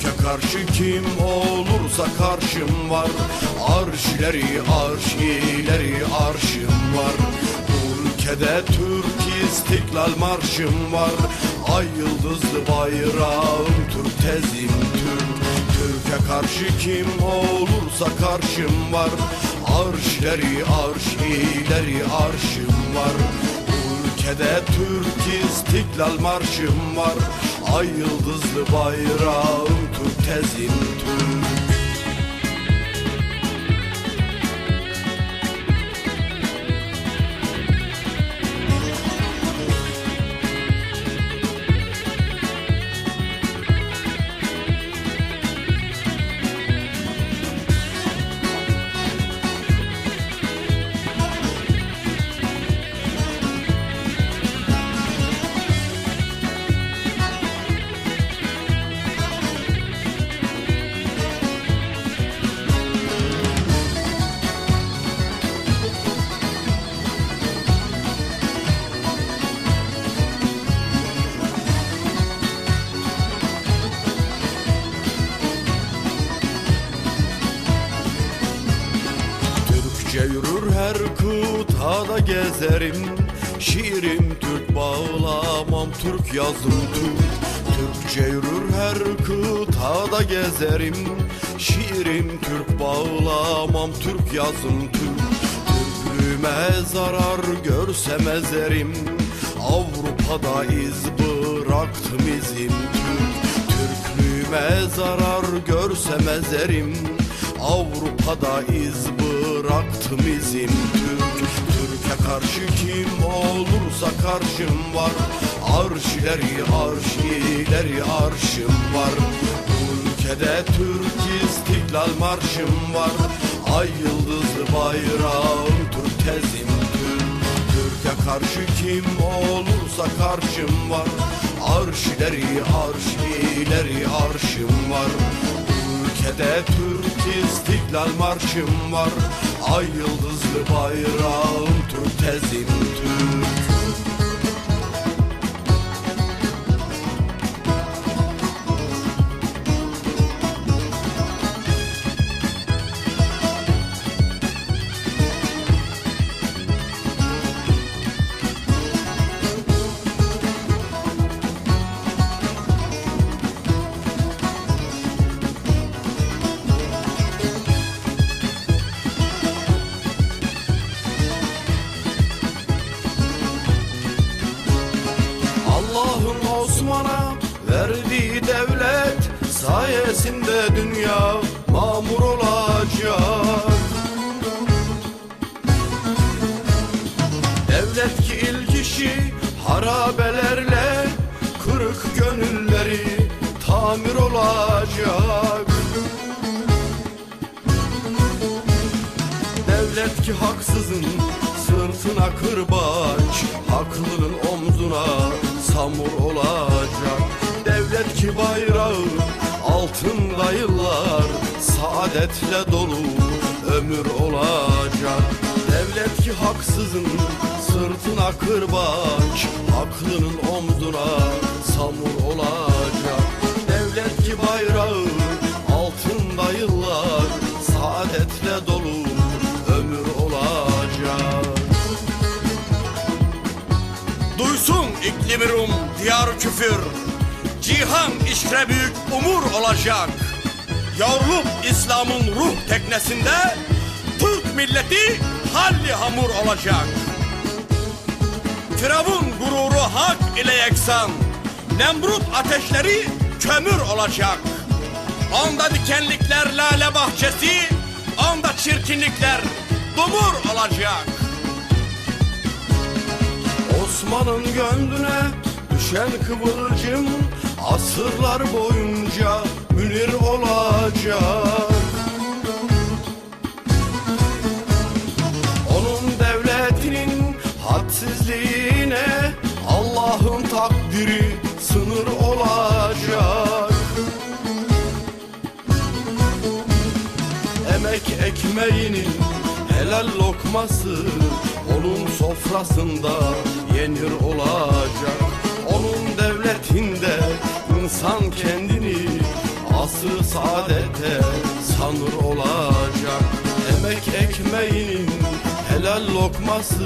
Türkiye karşı kim olursa karşım var. Arşileri arşileri arşım var. Ülkede Türk istiklal marşım var. Ay yıldızlı bayrağım Türk tezim Türk. Türkiye karşı kim olursa karşım var. Arşileri arşileri arşım var. Ülkede Türk istiklal marşım var Ay yıldızlı bayrağım Türk tezim Türk her kıtada gezerim Şiirim Türk bağlamam Türk yazım Türk Türkçe yürür her kıtada gezerim Şiirim Türk bağlamam Türk yazım Türk Türklüğüme zarar görsem ezerim Avrupa'da iz bıraktım izim. Türk Türklüğüme zarar görsem ezerim Avrupa'da iz bıraktım izim. Türk Türkiye karşı kim olursa karşım var. Arşileri arşileri arşım var. Bu ülkede Türk istiklal marşım var. Ay yıldızlı bayrağım Türk tezim. Türk Türkiye karşı kim olursa karşım var. Arşileri arşileri arşım var ülkede Türk istiklal marşım var. Ay yıldızlı bayrağım Türk tezim Türk sayesinde dünya mamur olacak. Devlet ki ilk işi harabelerle kırık gönülleri tamir olacak. Devlet ki haksızın sırtına kırbaç Haklının Saadetle dolu ömür olacak. Devlet ki haksızın sırtına kırbaç Haklının omzuna samur olacak. Devlet ki bayrağı altında yıllar Saadetle dolu ömür olacak. Duysun iklimi Rum diyar küfür. Cihan işre büyük umur olacak Yavrulup İslam'ın ruh teknesinde Türk milleti halli hamur olacak. Firavun gururu hak ile yeksan Nemrut ateşleri kömür olacak. Onda dikenlikler lale bahçesi Onda çirkinlikler dumur olacak. Osman'ın gönlüne düşen kıvılcım Asırlar boyunca görünür olacak. Onun devletinin hadsizliğine Allah'ın takdiri sınır olacak. Emek ekmeğinin helal lokması Onun sofrasında yenir olacak. Onun devletinde insan kendini Asrı saadete sanır olacak. Emek ekmeğinin helal lokması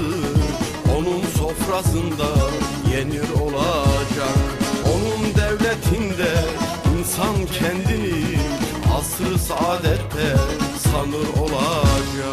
Onun sofrasında yenir olacak. Onun devletinde insan kendini Asrı saadette sanır olacak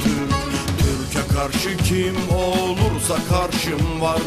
karşı kim olursa karşım var